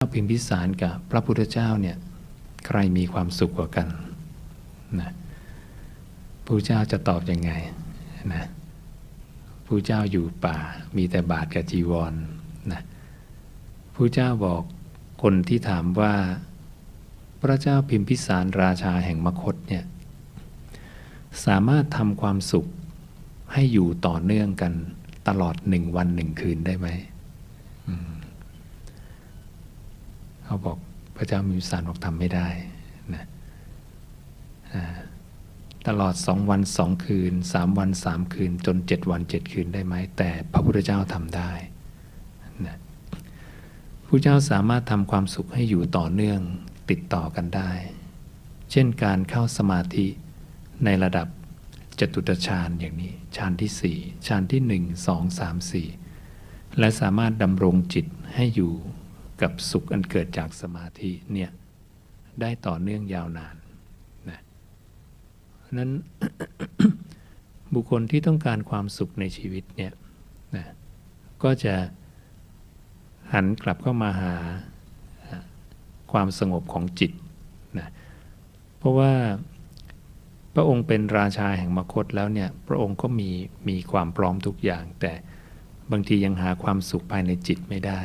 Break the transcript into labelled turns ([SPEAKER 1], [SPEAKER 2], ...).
[SPEAKER 1] พระพิมพิสารกับพระพุทธเจ้าเนี่ยใครมีความสุขกว่ากันนะพระเจ้าจะตอบยังไงนะพระเจ้าอยู่ป่ามีแต่บาทกับจีวรนะพระเจ้าบอกคนที่ถามว่า พระเจ้าพิมพิสารราชาแห่งมคตเนี่ยสามารถทำความสุขให้อยู่ต่อเนื่องกันตลอดหนึ่งวันหนึ่งคืนได้ไหมอืม เขาบอกพระเจ้าพิมพิสารบอกทำไม่ได้นะตลอดสองวันสองคืนสามวันสามคืน จนเจ็ดวันเจ็ดคืนได้ไหมแต่พระพุทธเจ้าทำได้นะพระเจ้าสามารถทำความสุขให้อยู่ต่อเนื่องติดต่อกันได้ เช่นการเข้าสมาธิในระดับจตุตฌานอย่างนี้ฌานที่สี่ฌานที่หนึ่งสองสามสี่และสามารถดำรงจิตให้อยู่ กับสุขอันเกิดจากสมาธิเนี่ยได้ต่อเนื่องยาวนานนะนั้น บุคคลที่ต้องการความสุขในชีวิตเนี่ยนะก็จะหันกลับเข้ามาหาความสงบของจิตนะเพราะว่าพระองค์เป็นราชาแห่งมคตแล้วเนี่ยพระองค์ก็มีมีความพร้อมทุกอย่าง แต่บางทียังหาความสุขภายในจิตไม่ได้